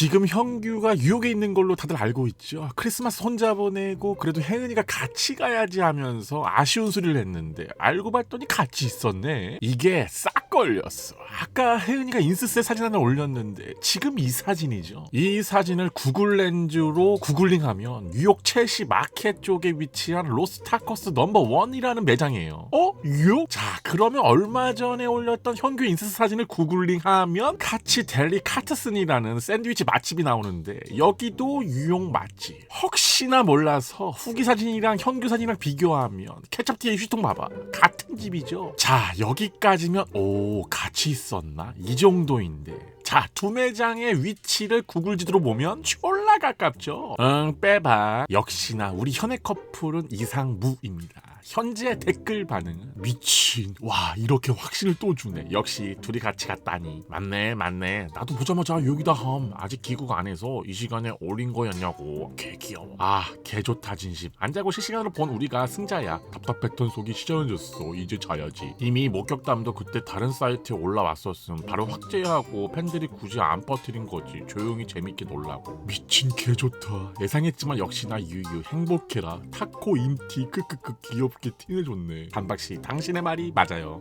지금 형규가 뉴욕에 있는 걸로 다들 알고 있죠. 크리스마스 혼자 보내고 그래도 혜은이가 같이 가야지 하면서 아쉬운 소리를 했는데 알고 봤더니 같이 있었네. 이게 싹 걸렸어. 아까 혜은이가 인스세 사진 하나 올렸는데 지금 이 사진이죠. 이 사진을 구글 렌즈로 구글링하면 뉴욕 첼시 마켓 쪽에 위치한 로스타커스 넘버 원이라는 매장이에요. 어? 뉴욕? 자 그러면 얼마 전에 올렸던 현규 인스타 사진을 구글링하면 카치 델리 카트슨이라는 샌드위치 맛집이 나오는데 여기도 뉴욕 맛집. 혹시나 몰라서 후기 사진이랑 현규 사진이랑 비교하면 케첩티의 휴통 봐봐. 같은 집이죠. 자 여기까지면 오 같이 있었나? 이 정도인데. 자, 두 매장의 위치를 구글 지도로 보면 졸라 가깝죠. 응, 빼봐. 역시나 우리 현애 커플은 이상무입니다. 현재 댓글 반응은 미친. 와, 이렇게 확신을 또 주네. 역시 둘이 같이 갔다니. 맞네, 맞네. 나도 보자마자 여기다 함. 아직 귀국 안 해서 이 시간에 올린 거였냐고. 개 귀여워. 아, 개 좋다 진심. 안 자고 실시간으로 본 우리가 승자야. 답답했던 속이 시원해졌어. 이제 자야지. 이미 목격담도 그때 다른 사이트에 올라왔었음. 바로 확제하고 팬들이 굳이 안 퍼뜨린 거지. 조용히 재밌게 놀라고. 미친 개 좋다. 예상했지만 역시나 유유 행복해라. 타코 인티 크크크 귀엽 부끄럽게 틴을 줬네. 반박씨 당신의 말이 맞아요.